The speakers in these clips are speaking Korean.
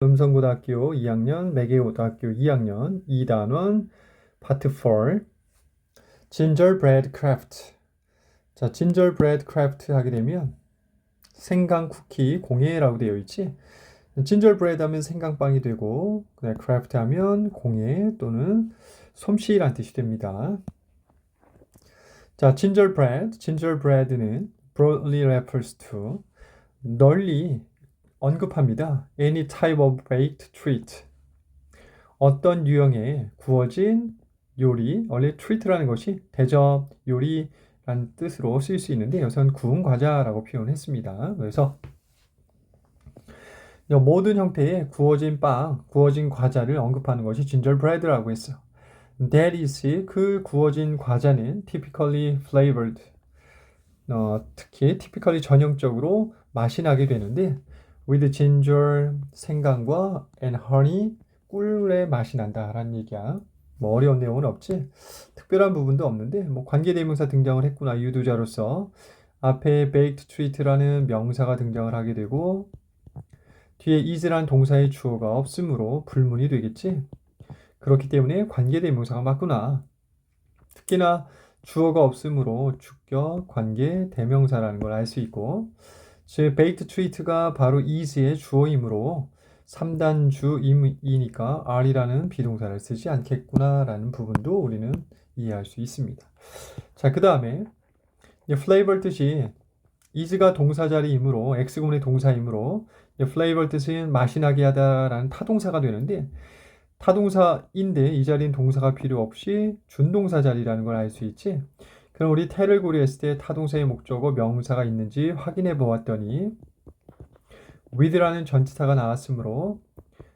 음성고등학교 2학년, 매개고등학교 2학년 2단원 파트 4 gingerbread craft 자, gingerbread craft 하게 되면 생강 쿠키 공예라고 되어 있지 gingerbread 하면 생강빵이 되고 craft 하면 공예 또는 솜씨란 뜻이 됩니다. 자, gingerbread, gingerbread는 broadly refers to 널리 언급합니다. Any type of baked treat. 어떤 유형의 구워진 요리, 원래 treat라는 것이 대접 요리라는 뜻으로 쓰일 수 있는데 여기서는 구운 과자라고 표현했습니다. 그래서 모든 형태의 구워진 빵, 구워진 과자를 언급하는 것이 gingerbread라고 했어요. That is 그 구워진 과자는 typically flavored. 어, 특히 typically 전형적으로 맛이 나게 되는데 with ginger 생강과 and honey 꿀의 맛이 난다라는 얘기야. 뭐 어려운 내용은 없지. 특별한 부분도 없는데 뭐 관계대명사 등장을 했구나 유두자로서 앞에 baked treat라는 명사가 등장을 하게 되고 뒤에 is라는 동사의 주어가 없으므로 불문이 되겠지. 그렇기 때문에 관계대명사가 맞구나. 특히나 주어가 없으므로 주격, 관계, 대명사라는 걸 알 수 있고 즉 baked treat가 바로 is의 주어이므로 3단 주이니까 are이라는 비동사를 쓰지 않겠구나라는 부분도 우리는 이해할 수 있습니다. 자, 그 다음에 flavor 뜻이 is가 동사 자리이므로 x구문의 동사이므로 flavor 뜻은 맛이 나게 하다라는 타동사가 되는데 타동사인데 이 자리는 동사가 필요 없이 준동사 자리라는 걸 알 수 있지. 그럼 우리 태를 고려했을 때 타동사의 목적어 명사가 있는지 확인해 보았더니 with라는 전치사가 나왔으므로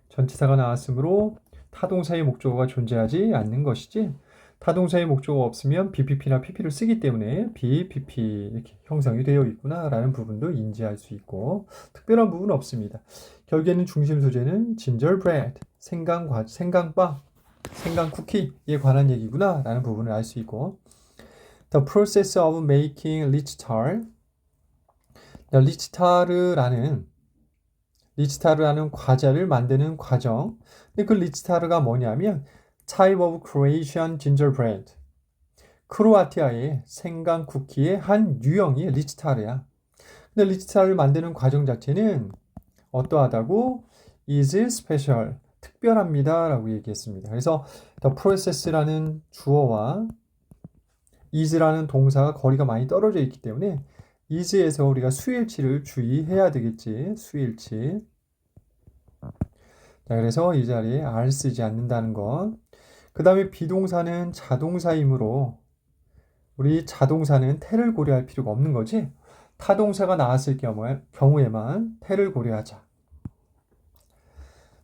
전치사가 나왔으므로 타동사의 목적어가 존재하지 않는 것이지. 타동사의 목적어가 없으면 BPP나 PP를 쓰기 때문에 BPP 이렇게 형성이 되어 있구나라는 부분도 인지할 수 있고 특별한 부분은 없습니다. 결국에는 중심 소재는 gingerbread, 생강 생강빵, 생강 쿠키에 관한 얘기구나라는 부분을 알 수 있고 The process of making 리치타르 리치타르라는 리치타르라는 과자를 만드는 과정. 근데 그 리치타르가 뭐냐면 type of Croatian gingerbread. 크로아티아의 생강 쿠키의 한 유형이 리치타르야. 근데 리치타르를 만드는 과정 자체는 어떠하다고? is special. 특별합니다. 라고 얘기했습니다. 그래서 the process라는 주어와 is라는 동사가 거리가 많이 떨어져 있기 때문에 is에서 우리가 수일치를 주의해야 되겠지. 수일치. 자, 그래서 이 자리에 r 쓰지 않는다는 것. 그 다음에 비동사는 자동사이므로 우리 자동사는 태를 고려할 필요가 없는 거지. 타동사가 나왔을 경우에, 경우에만 태를 고려하자.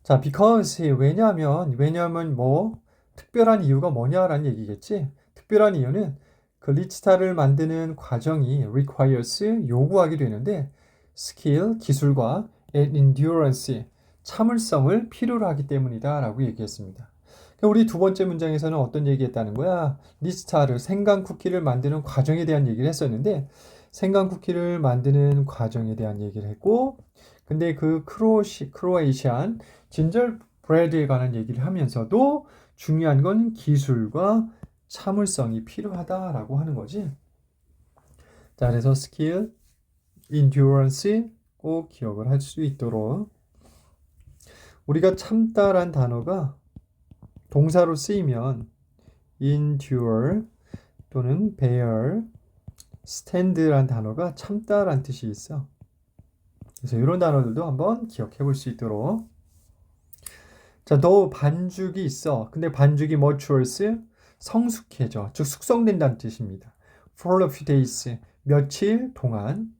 자, because 왜냐하면 왜냐하면 뭐 특별한 이유가 뭐냐라는 얘기겠지. 특별한 이유는 그 리치타를 만드는 과정이 requires 요구하게 되는데 skill 기술과 and endurance 참을성을 필요로 하기 때문이다라고 얘기했습니다. 그러니까 우리 두 번째 문장에서는 어떤 얘기했다는 거야? 리치타를 생강 쿠키를 만드는 과정에 대한 얘기를 했었는데 생강 쿠키를 만드는 과정에 대한 얘기를 했고 근데 그 크로시 크로에이시안 진절 브레드에 관한 얘기를 하면서도 중요한 건 기술과 참을성이 필요하다라고 하는 거지. 자, 그래서 스킬, endurance 꼭 기억을 할 수 있도록 우리가 참다란 단어가 동사로 쓰이면 endure 또는 bear, stand란 단어가 참다란 뜻이 있어. 그래서 이런 단어들도 한번 기억해 볼 수 있도록. 자, 너 반죽이 있어. 근데 반죽이 matures 성숙해져. 즉 숙성된다는 뜻입니다. for a few days 며칠 동안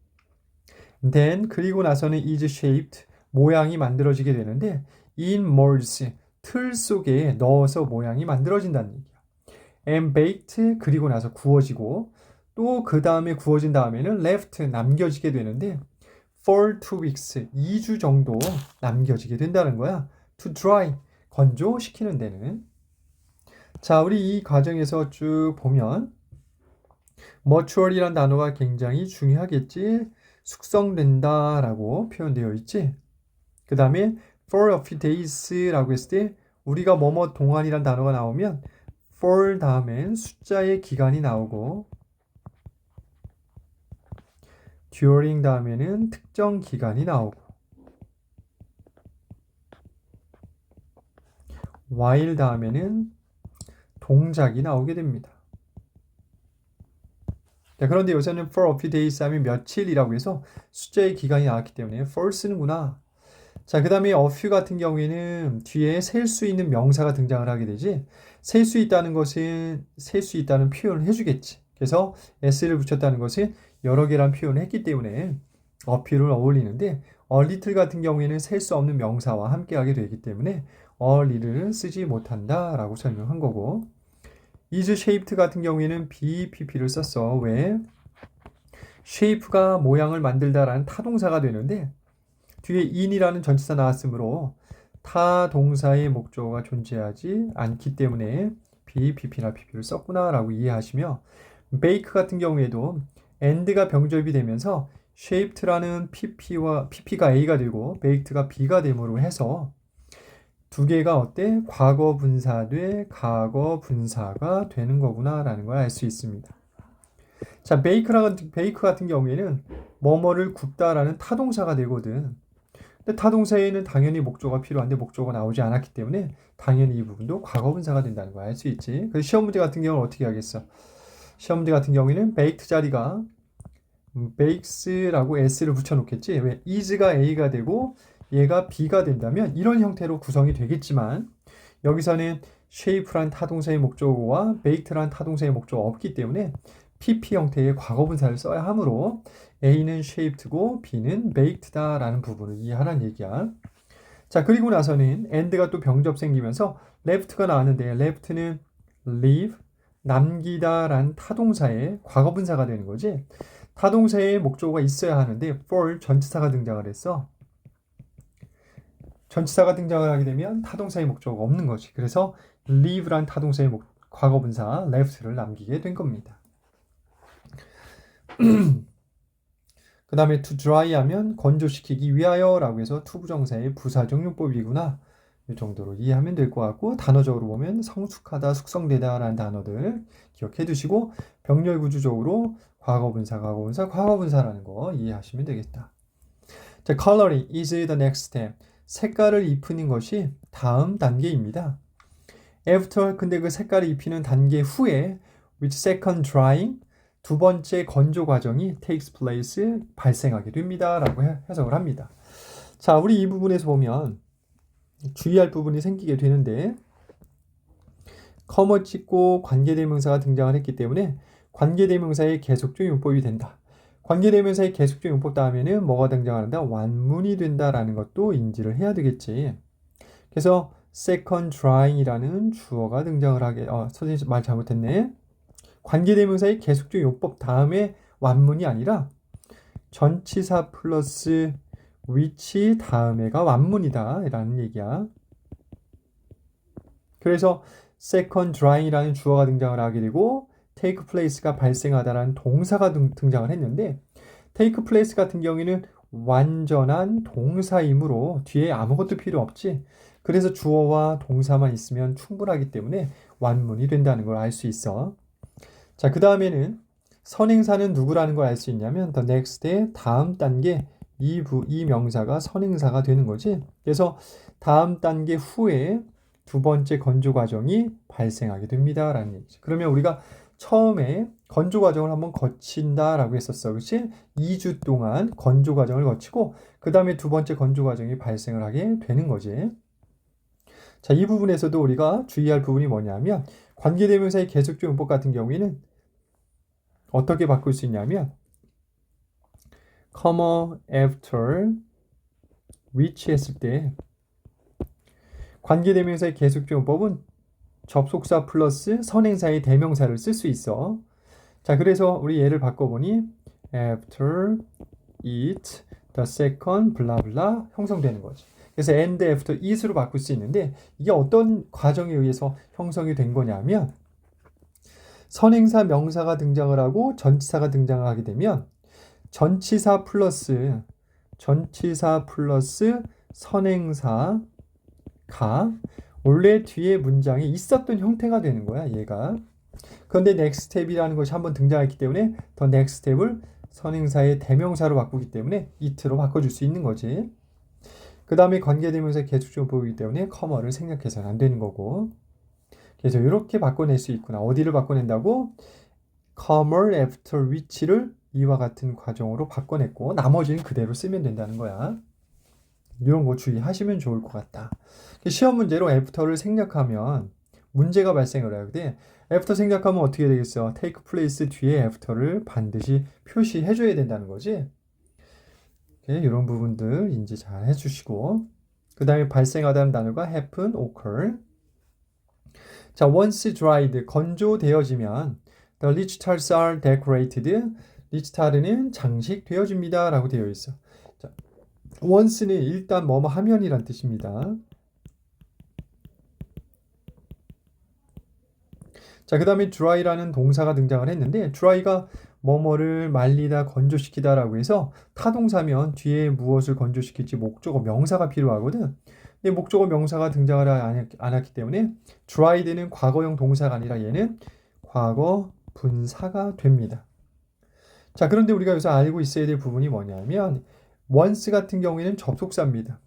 then 그리고 나서는 is shaped 모양이 만들어지게 되는데 in molds 틀 속에 넣어서 모양이 만들어진다는 얘기야. and baked 그리고 나서 구워지고 또 그 다음에 구워진 다음에는 left 남겨지게 되는데 for two weeks 2주 정도 남겨지게 된다는 거야. to dry 건조시키는 데는 자, 우리 이 과정에서 쭉 보면 머추얼이란 단어가 굉장히 중요하겠지. 숙성된다라고 표현되어 있지. 그 다음에 for a few days라고 했을 때 우리가 뭐뭐 동안이란 단어가 나오면 for 다음엔 숫자의 기간이 나오고 during 다음에는 특정 기간이 나오고 while 다음에는 동작이 나오게 됩니다. 자, 그런데 요새는 for a few days 하면 며칠이라고 해서 숫자의 기간이 나왔기 때문에 for 쓰는구나. 자, 그 다음에 a few 같은 경우에는 뒤에 셀 수 있는 명사가 등장을 하게 되지. 셀 수 있다는 것은 셀 수 있다는 표현을 해주겠지. 그래서 s를 붙였다는 것은 여러 개란 표현을 했기 때문에 few를 어울리는데 little 같은 경우에는 셀 수 없는 명사와 함께하게 되기 때문에 a little를 쓰지 못한다라고 설명한 거고 is shaped 같은 경우에는 BPP를 썼어. 왜? shape가 모양을 만들다라는 타동사가 되는데 뒤에 in이라는 전치사 나왔으므로 타동사의 목적어가 존재하지 않기 때문에 BPP나 PP를 썼구나라고 이해하시며 bake 같은 경우에도 and가 병접이 되면서 shaped라는 PP와 PP가 A가 되고 baked가 B가 됨으로 해서 두 개가 어때? 과거 분사돼 과거 분사가 되는 거구나라는 걸 알 수 있습니다. 자, 베이크라 베이크 같은 경우에는 뭐뭐를 굽다라는 타동사가 되거든. 근데 타동사에는 당연히 목조가 필요한데 목조가 나오지 않았기 때문에 당연히 이 부분도 과거 분사가 된다는 걸 알 수 있지. 그래서 시험 문제 같은 경우는 어떻게 하겠어? 시험 문제 같은 경우에는 베이크 자리가 bakes라고 s를 붙여 놓겠지. 왜 is가 a가 되고 얘가 B가 된다면 이런 형태로 구성이 되겠지만 여기서는 shape란 타동사의 목적어와 baked란 타동사의 목적어가 없기 때문에 PP 형태의 과거분사를 써야 하므로 A는 shaped고 B는 baked다라는 부분을 이해하라는 얘기야. 자, 그리고 나서는 and가 또 병접 생기면서 left가 나왔는데 left는 leave, 남기다라는 타동사의 과거분사가 되는 거지. 타동사의 목적어가 있어야 하는데 for 전치사가 등장을 했어. 전치사가 등장을 하게 되면 타동사의 목적어가 없는 거지. 그래서 leave란 타동사의 목, 과거분사 left를 남기게 된 겁니다. 그 다음에 to dry 하면 건조시키기 위하여 라고 해서 투부정사의 부사적 용법이구나. 이 정도로 이해하면 될 것 같고 단어적으로 보면 성숙하다, 숙성되다 라는 단어들 기억해 두시고 병렬 구조적으로 과거분사, 과거분사, 과거분사라는 거 이해하시면 되겠다. 자, coloring is the next step. 색깔을 입히는 것이 다음 단계입니다. After 근데 그 색깔을 입히는 단계 후에 which second drying 두 번째 건조 과정이 takes place 발생하게 됩니다라고 해석을 합니다. 자, 우리 이 부분에서 보면 주의할 부분이 생기게 되는데 커머 찍고 관계대명사가 등장을 했기 때문에 관계대명사의 계속적 용법이 된다. 관계대명사의 계속적 용법 다음에는 뭐가 등장하는다? 완문이 된다라는 것도 인지를 해야 되겠지. 그래서 second drying이라는 주어가 등장을 하게 어, 선생님 말 잘못했네. 관계대명사의 계속적 용법 다음에 완문이 아니라 전치사 플러스 which 다음에가 완문이다 라는 얘기야. 그래서 second drying이라는 주어가 등장을 하게 되고 take place가 발생하다라는 동사가 등, 등장을 했는데 take place 같은 경우에는 완전한 동사이므로 뒤에 아무것도 필요 없지. 그래서 주어와 동사만 있으면 충분하기 때문에 완문이 된다는 걸 알 수 있어. 자, 그 다음에는 선행사는 누구라는 걸 알 수 있냐면 the next의 다음 단계 이, 부, 이 명사가 선행사가 되는 거지. 그래서 다음 단계 후에 두 번째 건조 과정이 발생하게 됩니다. 라는 얘기죠. 그러면 우리가 처음에 건조 과정을 한번 거친다라고 했었어. 그렇지? 2주 동안 건조 과정을 거치고 그 다음에 두 번째 건조 과정이 발생을 하게 되는 거지. 자, 이 부분에서도 우리가 주의할 부분이 뭐냐면 관계대명사의 계속적 용법 같은 경우에는 어떻게 바꿀 수 있냐면 comma after which 했을 때 관계대명사의 계속적 용법은 접속사 플러스 선행사의 대명사를 쓸 수 있어. 자, 그래서 우리 예를 바꿔보니 after it the second 블라블라 형성되는 거지. 그래서 and after it으로 바꿀 수 있는데 이게 어떤 과정에 의해서 형성이 된 거냐면 선행사 명사가 등장을 하고 전치사가 등장을 하게 되면 전치사 플러스 전치사 플러스 선행사가 원래 뒤에 문장에 있었던 형태가 되는 거야, 얘가. 그런데 next step이라는 것이 한번 등장했기 때문에 더 next step을 선행사의 대명사로 바꾸기 때문에 it로 바꿔줄 수 있는 거지. 그 다음에 관계대명사 계속적으로 보이기 때문에 커머를 생략해서는 안 되는 거고. 그래서 이렇게 바꿔낼 수 있구나. 어디를 바꿔낸다고? comma after which를 이와 같은 과정으로 바꿔냈고 나머지는 그대로 쓰면 된다는 거야. 이런 거 주의하시면 좋을 것 같다. 시험 문제로 after를 생략하면 문제가 발생을 해요. 근데 after 생략하면 어떻게 되겠어? take place 뒤에 after를 반드시 표시해 줘야 된다는 거지. 이런 부분들 인지 잘 해주시고 그 다음에 발생하다는 단어가 happen, occur 자, once dried, 건조되어지면 the lichtards are decorated 리치타르는 장식되어집니다 라고 되어 있어 자, once는 일단 뭐뭐 하면이란 뜻입니다. 자, 그 다음에 dry라는 동사가 등장을 했는데 dry가 뭐뭐를 말리다 건조시키다 라고 해서 타동사면 뒤에 무엇을 건조시킬지 목적어 명사가 필요하거든. 근데 목적어 명사가 등장을 안 했기 때문에 dried는 과거형 동사가 아니라 얘는 과거 분사가 됩니다. 자, 그런데 우리가 여기서 알고 있어야 될 부분이 뭐냐면 once 같은 경우에는 접속사입니다.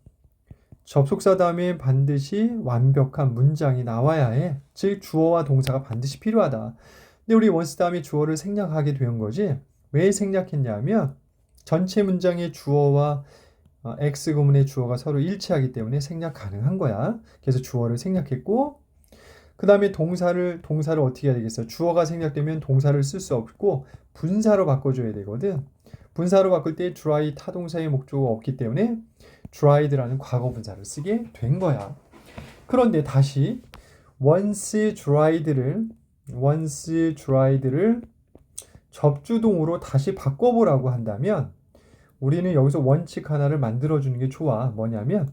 접속사 다음에 반드시 완벽한 문장이 나와야 해. 즉 주어와 동사가 반드시 필요하다. 근데 우리 once 다음에 주어를 생략하게 된 거지. 왜 생략했냐면 전체 문장의 주어와 어, X 구문의 주어가 서로 일치하기 때문에 생략 가능한 거야. 그래서 주어를 생략했고 그 다음에 동사를 동사를 어떻게 해야 되겠어? 주어가 생략되면 동사를 쓸 수 없고 분사로 바꿔줘야 되거든. 분사로 바꿀 때 dry 타동사의 목적어가 없기 때문에 dried라는 과거 분사를 쓰게 된 거야. 그런데 다시 once dried를 once dried를 접주동으로 다시 바꿔보라고 한다면 우리는 여기서 원칙 하나를 만들어주는 게 좋아. 뭐냐면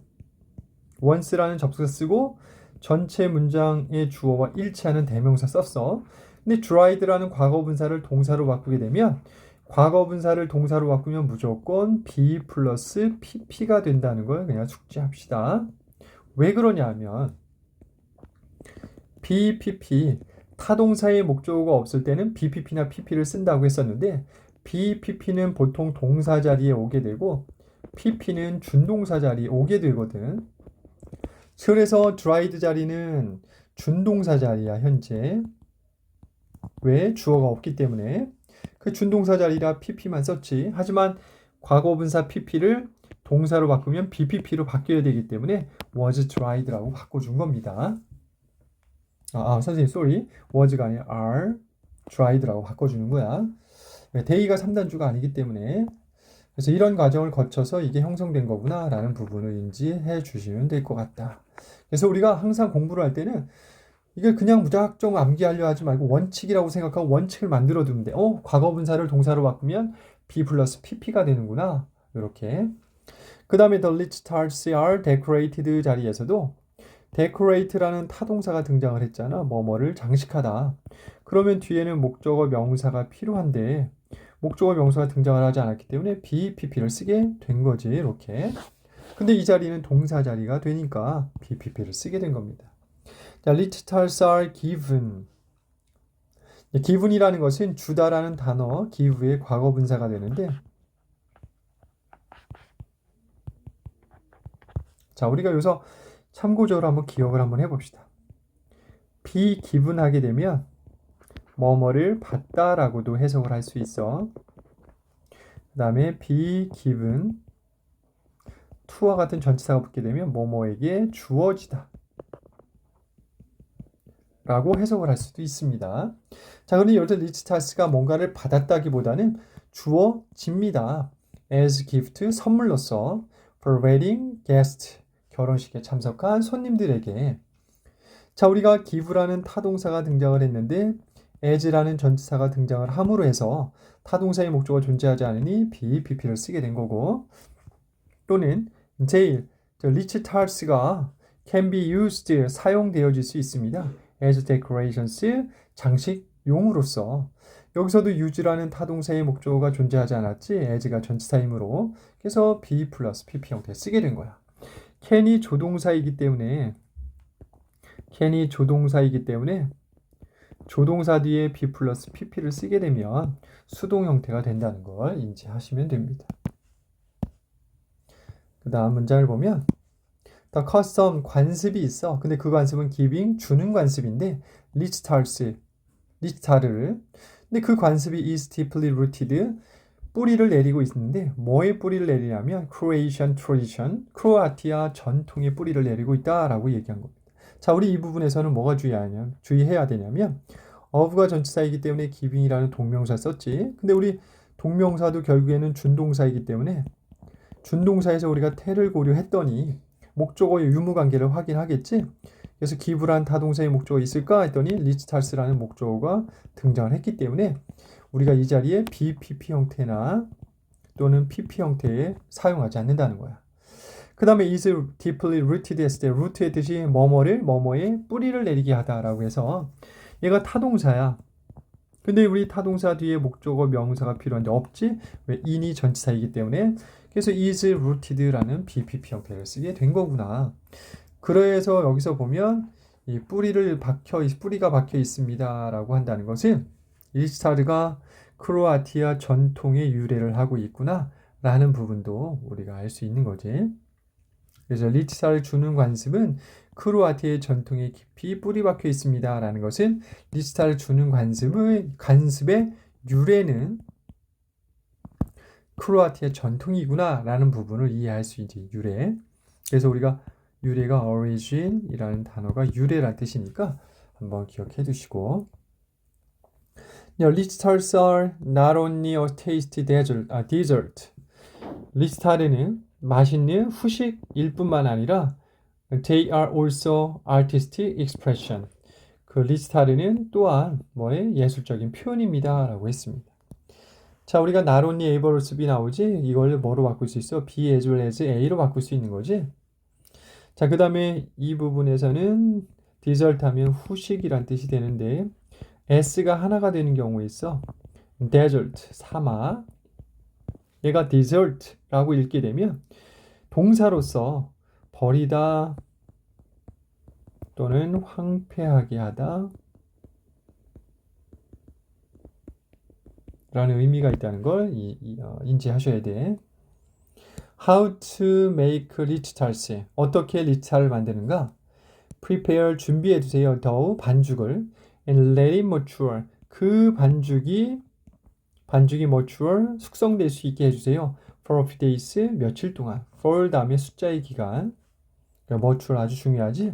once라는 접속사 쓰고 전체 문장의 주어와 일치하는 대명사 썼어. 근데 dried라는 과거 분사를 동사로 바꾸게 되면 과거 분사를 동사로 바꾸면 무조건 be 플러스 pp가 된다는 걸 그냥 숙지합시다. 왜 그러냐면 bpp 타동사의 목적어가 없을 때는 bpp나 pp를 쓴다고 했었는데 bpp는 보통 동사 자리에 오게 되고 pp는 준동사 자리에 오게 되거든. 그래서 dried 자리는 준동사 자리야 현재 왜 주어가 없기 때문에 그 준동사 자리라 pp만 썼지. 하지만 과거 분사 pp를 동사로 바꾸면 bpp로 바뀌어야 되기 때문에 was dried라고 바꿔준 겁니다. 아, 아 선생님 sorry. was가 아니라 are dried라고 바꿔주는 거야. 데이가 3단주가 아니기 때문에. 그래서 이런 과정을 거쳐서 이게 형성된 거구나 라는 부분을 인지해 주시면 될 것 같다. 그래서 우리가 항상 공부를 할 때는 이게 그냥 무작정 암기하려 하지 말고 원칙이라고 생각하고 원칙을 만들어 두면 돼. 어, 과거 분사를 동사로 바꾸면 B 플러스 PP가 되는구나. 이렇게. 그 다음에 the lit stars are decorated 자리에서도 decorate라는 타동사가 등장을 했잖아. 뭐뭐를 장식하다. 그러면 뒤에는 목적어 명사가 필요한데 목적어 명사가 등장을 하지 않았기 때문에 BPP를 쓰게 된 거지 이렇게 근데 이 자리는 동사 자리가 되니까 BPP를 쓰게 된 겁니다 자, litters are given given이라는 것은 주다라는 단어 give의 과거 분사가 되는데 자 우리가 여기서 참고적으로 한번 기억을 한번 해봅시다 be given 하게 되면 뭐뭐를 받다라고도 해석을 할 수 있어. 그 다음에 given to와 같은 전치사가 붙게 되면 뭐뭐에게 주어지다. 라고 해석을 할 수도 있습니다. 자, 그런데 여기서 리치타스가 뭔가를 받았다기보다는 주어 집니다. as gift 선물로서 for wedding guest 결혼식에 참석한 손님들에게 자, 우리가 give라는 타동사가 등장을 했는데 as라는 전치사가 등장을 함으로 해서 타동사의 목적어 존재하지 않으니 BPP를 쓰게 된 거고 또는 제일 리치 탈스가 can be used 사용되어질 수 있습니다. As decorations 장식용으로서 여기서도 use라는 타동사의 목적어가 존재하지 않았지 as가 전치사이므로 그래서 be 플러스 pp 형태 쓰게 된 거야. can이 조동사이기 때문에 can이 조동사이기 때문에 조동사 뒤에 be 플러스 pp를 쓰게 되면 수동 형태가 된다는 걸 인지하시면 됩니다. 그 다음 문장을 보면 The custom 관습이 있어. 근데 그 관습은 giving 주는 관습인데 리스타르스 리스타르를 근데 그 관습이 is deeply rooted 뿌리를 내리고 있는데 뭐의 뿌리를 내리냐면 Croatian tradition 크로아티아 전통의 뿌리를 내리고 있다라고 얘기한 겁니다. 자, 우리 이 부분에서는 뭐가 주의하냐 주의해야 되냐면 of가 전치사이기 때문에 giving이라는 동명사 썼지. 근데 우리 동명사도 결국에는 준동사이기 때문에 준동사에서 우리가 태를 고려했더니 목적어의 유무 관계를 확인하겠지. 그래서 기부란 타동사의 목적어 있을까 했더니 리스탈스라는 목적어가 등장을 했기 때문에 우리가 이 자리에 BPP 형태나 또는 PP 형태에 사용하지 않는다는 거야. 그 다음에 is deeply rooted 했을 때 root의 뜻이 뭐뭐를 뭐뭐에 뿌리를 내리게 하다라고 해서 얘가 타동사야. 근데 우리 타동사 뒤에 목적어 명사가 필요한데 없지? 왜 in이 전치사이기 때문에 그래서 is rooted라는 BPP 형태를 쓰게 된 거구나. 그래서 여기서 보면 이 뿌리를 박혀 뿌리가 박혀 있습니다라고 한다는 것은 일스타르가 크로아티아 전통의 유래를 하고 있구나라는 부분도 우리가 알 수 있는 거지. 그래서 리치사를 주는 관습은 크로아티아의 전통에 깊이 뿌리 박혀 있습니다 라는 것은 리치사를 주는 관습의 관습의 유래는 크로아티아 전통이구나 라는 부분을 이해할 수 있지 유래. 그래서 우리가 유래가 origin이라는 단어가 유래란 뜻이니까 한번 기억해 두시고. Now, Lister's are not only a tasty dessert, a dessert. 리스타르는 맛있는 후식일 뿐만 아니라 they are also artistic expression. 그 리스타르는 또한 뭐의 예술적인 표현입니다라고 했습니다. 자, 우리가 not only A vs B 나오지? 이걸 뭐로 바꿀 수 있어? B as well as A로 바꿀 수 있는 거지? 자, 그 다음에 이 부분에서는 디저트 하면 후식이란 뜻이 되는데 S가 하나가 되는 경우에 있어. desert, 사막. 얘가 desert라고 읽게 되면 동사로서 버리다 또는 황폐하게 하다 라는 의미가 있다는 걸 어, 인지하셔야 돼. How to make 리치탈스. 어떻게 리치탈을 만드는가? Prepare 준비해 두세요. 더우 반죽을 and let it mature. 그 반죽이 반죽이 mature 숙성될 수 있게 해주세요. For a few days 며칠 동안. For 다음에 숫자의 기간. Mature 아주 중요하지.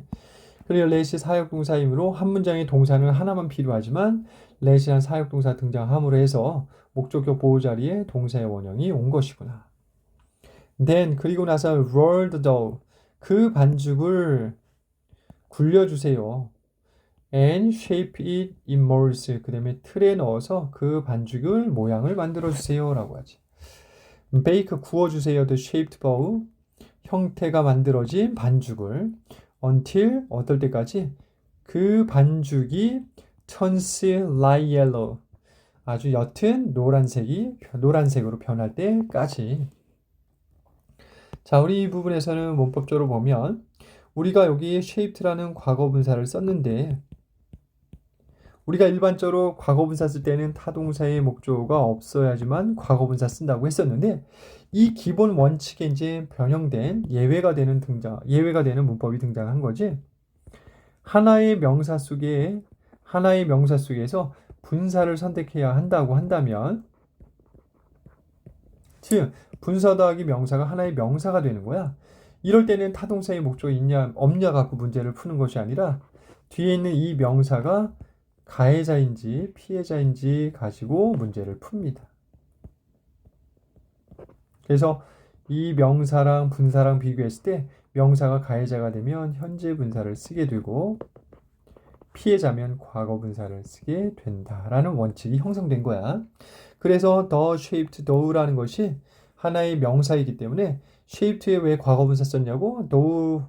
그리고 let이 사역동사이므로 한 문장의 동사는 하나만 필요하지만 let이란 사역동사 등장함으로 해서 목적격 보호 자리에 동사의 원형이 온 것이구나. then 그리고 나서 roll the dough 그 반죽을 굴려주세요. and shape it in molds 그 다음에 틀에 넣어서 그 반죽을 모양을 만들어 주세요라고 하지. bake 구워주세요. the shaped bowl 형태가 만들어진 반죽을 until 어떨 때까지? 그 반죽이 turns light yellow 아주 옅은 노란색이 노란색으로 변할 때까지. 자, 우리 이 부분에서는 문법적으로 보면 우리가 여기 shaped라는 과거 분사를 썼는데 우리가 일반적으로 과거 분사 쓸 때는 타동사의 목조가 없어야지만 과거 분사 쓴다고 했었는데 이 기본 원칙에 이제 변형된 예외가 되는 등장, 예외가 되는 문법이 등장한 거지. 하나의 명사 속에 하나의 명사 속에서 분사를 선택해야 한다고 한다면 즉 분사 더하기 명사가 하나의 명사가 되는 거야. 이럴 때는 타동사의 목적이 있냐 없냐 갖고 문제를 푸는 것이 아니라 뒤에 있는 이 명사가 가해자인지 피해자인지 가지고 문제를 풉니다. 그래서 이 명사랑 분사랑 비교했을 때 명사가 가해자가 되면 현재 분사를 쓰게 되고 피해자면 과거 분사를 쓰게 된다라는 원칙이 형성된 거야. 그래서 the shaped dough라는 것이 하나의 명사이기 때문에 shaped에 왜 과거 분사 썼냐고 dough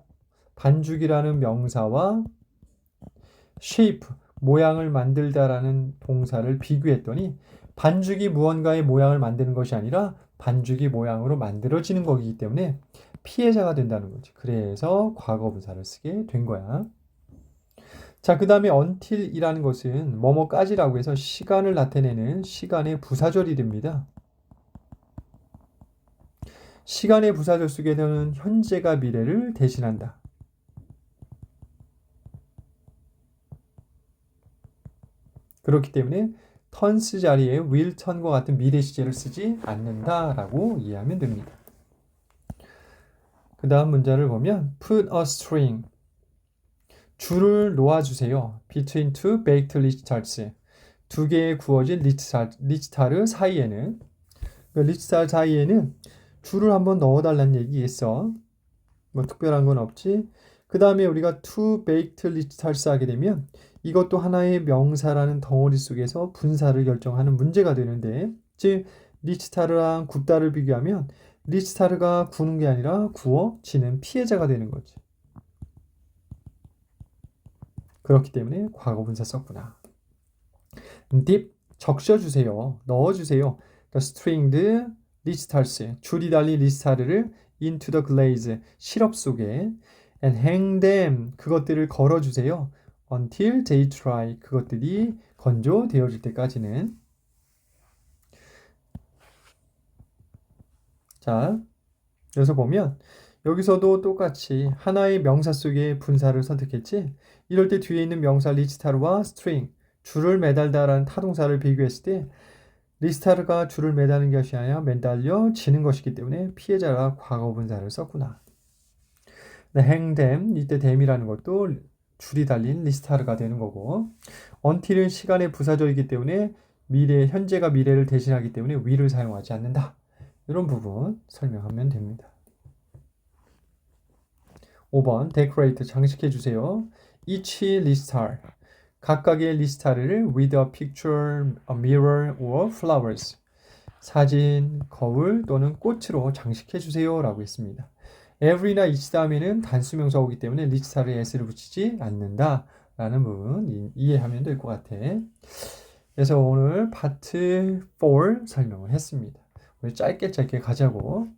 반죽이라는 명사와 shape 모양을 만들다라는 동사를 비교했더니 반죽이 무언가의 모양을 만드는 것이 아니라 반죽이 모양으로 만들어지는 거기 때문에 피해자가 된다는 거지. 그래서 과거 분사를 쓰게 된 거야. 자, 그 다음에 until이라는 것은 뭐뭐까지라고 해서 시간을 나타내는 시간의 부사절이 됩니다. 시간의 부사절 속에서는 현재가 미래를 대신한다. 그렇기 때문에 턴스 자리에 will 턴과 같은 미래 시제를 쓰지 않는다라고 이해하면 됩니다. 그 다음 문자를 보면 put a string 줄을 놓아주세요. between two baked 리치타르츠 두 개의 구워진 리치타, 리치타르 사이에는 그 리치타르 사이에는 줄을 한번 넣어달라는 얘기겠어. 뭐 특별한 건 없지. 그 다음에 우리가 two baked 리치타르스 하게 되면 이것도 하나의 명사라는 덩어리 속에서 분사를 결정하는 문제가 되는데 즉 리치타르랑 굽다를 비교하면 리치타르가 구는 게 아니라 구워지는 피해자가 되는 거지. 그렇기 때문에 과거 분사 썼구나. dip 적셔주세요. 넣어주세요. 그러니까 stringed 리치타르스 줄이 달린 리치타르를 into the glaze 시럽 속에 and hang them 그것들을 걸어주세요. Until they dry 그것들이 건조되어질 때까지는 자 여기서 보면 여기서도 똑같이 하나의 명사 속에 분사를 선택했지 이럴 때 뒤에 있는 명사 리스타르와 string 줄을 매달다라는 타동사를 비교했을 때 리스타르가 줄을 매다는 것이 아니라 매달려 지는 것이기 때문에 피해자가 과거 분사를 썼구나. 네, 행댐 이때 댐이라는 것도 줄이 달린 리스타르가 되는 거고 until은 시간의 부사절이기 때문에 미래 현재가 미래를 대신하기 때문에 will을 사용하지 않는다. 이런 부분 설명하면 됩니다. 5번 decorate 장식해 주세요. each listar 각각의 리스타를 with a picture, a mirror or flowers 사진, 거울 또는 꽃으로 장식해 주세요 라고 했습니다. Every나 each 다음에는 단수명사 오기 때문에 리스타를 s를 붙이지 않는다 라는 부분 이해하면 될 것 같아. 그래서 오늘 파트 4 설명을 했습니다. 우리 짧게 짧게 가자고.